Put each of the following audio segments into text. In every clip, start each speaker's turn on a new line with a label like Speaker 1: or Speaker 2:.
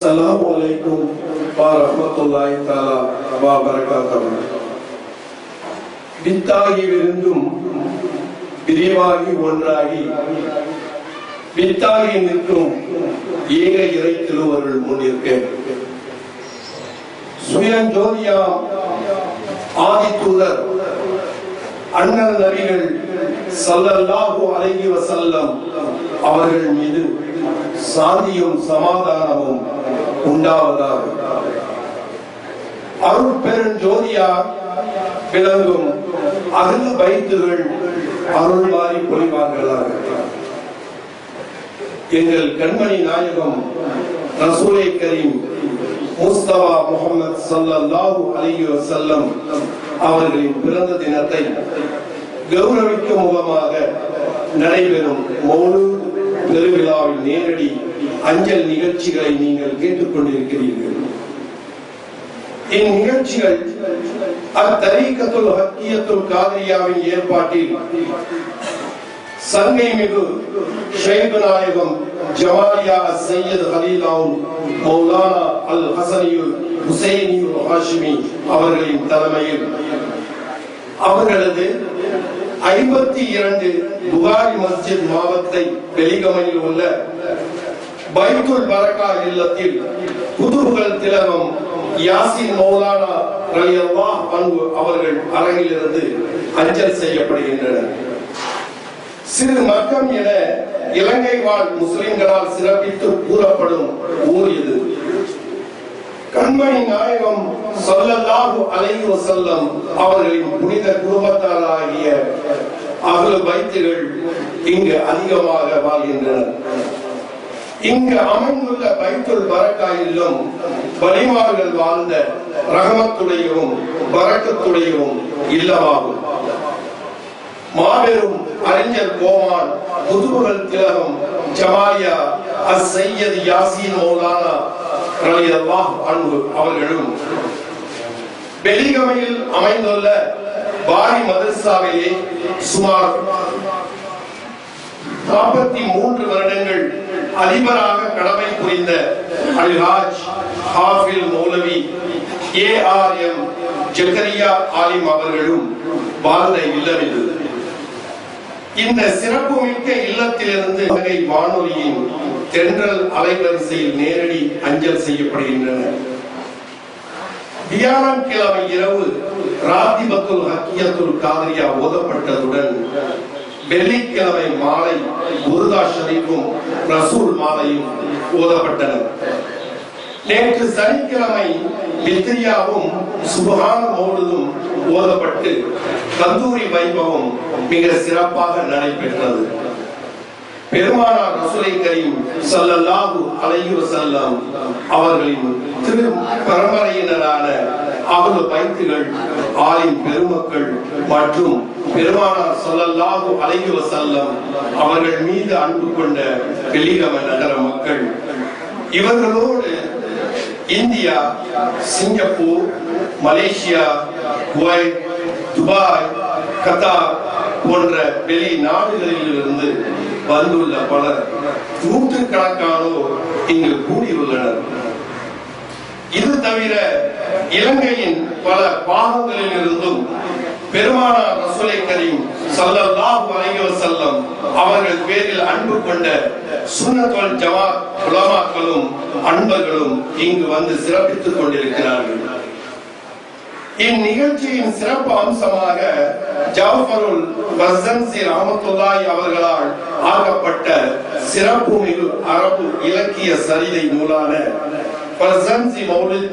Speaker 1: السلام عليكم ورحمة الله تعالى وبركاته வித்தாகி விருந்தும் விரிவாகி ஒன்றாகி வித்தாகி நிற்கும் ஏக இறை திருவருள் முன்னிற்க சுயஞ்சோதியாம் ஆதித்தூதர் அண்ணல் நபிகள் ஸல்லல்லாஹு அலைஹி வஸல்லம் அவர்கள் மீது சாந்தியும் சமாதானமும் உண்டாவதாக. அருள் பெருஞ்சோதியார் விளங்கும் அகல பைத்துகள் அருள் மாறி பொழிவார்களாக. எங்கள் கண்மணி நாயகம் ரசூலை கரீம் முஸ்தபா முகமது ஸல்லல்லாஹு அலி செல்லம் அவர்களின் பிறந்த தினத்தை கௌரவிக்கும் முகமாக நடைபெறும் மௌனு பெருவிழாவில் நேரடி அஞ்சல் நிகழ்ச்சிகளை நீங்கள் கேட்டுக்கொண்டிருக்கிறீர்கள். இந்நிகழ்ச்சிகள் அத்தரீக்கத்துல் ஹக்கியத்துல் காதிரியாவின் ஏற்பாட்டில் சங்கை மிகு ஷைபு நாயகம் ஜமாலியா சையத் ஹலீலாவும் மௌலானா அல் ஹசனியுல் ஹுசைனியுல் ஹாஷிமி அவர்களின் தலைமையில் அவர்களது ஐம்பத்தி இரண்டு புகாரி மஸ்ஜித் மாவத்தை வெளிகமையில் உள்ள பைத்துல் பரக்கா இல்லத்தில் புதுப்புகழ் திலகம் யாசின் மௌலானா ரலியல்லா அன்பு அவர்கள் அரங்கிலிருந்து அஞ்சல் செய்யப்படுகின்றனர். சிறு மக்கம் என இலங்கை வாழ் முஸ்லிம்களால் சிறப்பித்து கூறப்படும் ஊர் இது. கண்மணி நாயகம் ஸல்லல்லாஹு அலைஹி வஸல்லம் அவர்களின் புனித குடும்பத்தாராகிய அகல் வைத்தியர்கள் இங்கு அதிகமாக வாழ்கின்றனர். இங்கு அமைந்துள்ள பைத்துல் பரக்காயிலும் வலிமார்கள் வாழ்ந்த ரகமத்துடையவும் பரக்கத்துடையவும் இல்லமாகும். மாபெரும் அறிஞர் கோமான் முதுகுகள் திலகம் ஜமாலியா அஸ் சையத் யாசின் மௌலானா ரலியல்லாஹு அவர்களும் பெலிகமையில் அமைந்துள்ள பாரி மதரசாவிலே சுமார் நாற்பத்தி மூன்று வருடங்கள் அதிபராக கடமை புரிந்த Alhaj Hafil Moulavi A R M Zakariya Alim அவர்களும் வாழ்ந்த இல்லம் இது. இந்த சிறப்புமிக்க இல்லத்திலிருந்து வகை வானொலியின் தென்றல் அலைவரிசையில் நேரடி அஞ்சல் செய்யப்படுகின்றன. வியாழன் கிழமை இரவு ராத்திபத்துல் ஹக்கியத்துல் காதரியா ஓதப்பட்டதுடன் வெள்ளிக்கிழமை மாலை முருகா ஷரீஃபும் ரசூல் மாலையும் ஓதப்பட்டன. நேற்று சனிக்கிழமை வித்ரியாவும் சுபகான மௌலுதும் ஓதப்பட்டு கந்தூரி வைபவம் மிக சிறப்பாக நடைபெற்றது. பெருமானார் ரசூலை கரீம் சல்லல்லாஹு அலைஹி வஸல்லம் அவர்களின் திரு பரம்பரையினரான அவர்கள் பைத்துகள் ஆலிம் பெருமக்கள் மற்றும் பெருமானார் ஸல்லல்லாஹு அலைஹி வஸல்லம் அவர்கள் மீது அன்பு கொண்ட வெள்ளிகம நகர மக்கள். இவர்களோடு India Singapore Malaysia Kuwait Dubai Qatar போன்ற வெளி நாடுகளிலிருந்து வந்துள்ள பலர் நூற்றுக்கணக்கானோர் இங்கு கூடியுள்ளனர். இது தவிர இலங்கையின் பல பாகங்களில் இருந்தும் பெருமானார் ரசூலை கரீம் சல்லல்லாஹு அலைஹி வஸல்லம் அவர்கள் பேரில் அன்பு கொண்ட சுன்னத்துல் ஜமா உலமாக்களும் அன்பர்களும் இங்கு வந்து சிறப்பித்துக் கொண்டிருக்கிறார்கள். இந்நிகழ்ச்சியின் சிறப்பு அம்சமாக ஜாஃபருல் பஸ்ஸன்சி ரஹமத்துல்லாஹி அவர்களால் ஆக்கப்பட்ட சிறப்பு மிகு அரபு இலக்கிய சரிதை நூலான பர்சன்சி மௌலித்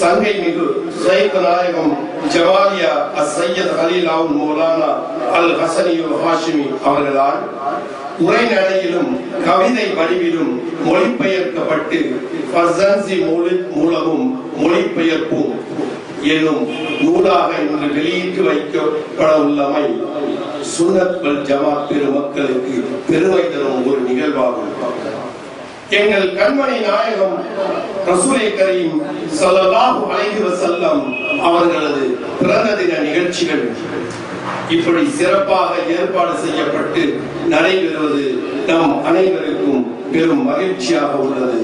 Speaker 1: சங்கை மிகு சைக் நாயகம் ஜவாலியா அஸ் சையத் ஹலீலாவுன் மௌலானா அல் ஹசனியுல் ஹாஷிமி அவர்களால் உரைநடையிலும் கவிதை வடிவிலும் மொழிபெயர்க்கப்பட்டு பர்சன்சி மௌலித் மூலமும் மொழிபெயர்ப்பும் எனும் நூலாக இன்று வெளியிட்டு வைக்கப்பட உள்ளமை சுன்னத் ஜமாத் பெருமக்களுக்கு பெருமை தரும் ஒரு நிகழ்வாகும். எங்கள் கண்மணி நாயகம் ரசூலை கரீம் சல்லல்லாஹு அலைஹி வஸல்லம் அவர்களது பிறந்த தின நிகழ்ச்சிகள் இப்படி சிறப்பாக ஏற்பாடு செய்யப்பட்டு நடைபெறுவது நம் அனைவருக்கும் பெரும் மகிழ்ச்சியாக உள்ளது.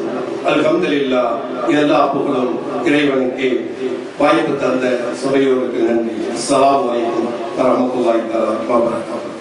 Speaker 1: அல்ஹம்துலில்லா எல்லா புகழும் இறைவனுக்கு. வாய்ப்பு தந்த சபையோருக்கு நன்றி. சலாம் அலைக்கும் வரஹ்மத்துல்லாஹி தஆலா வபரகாத்துஹு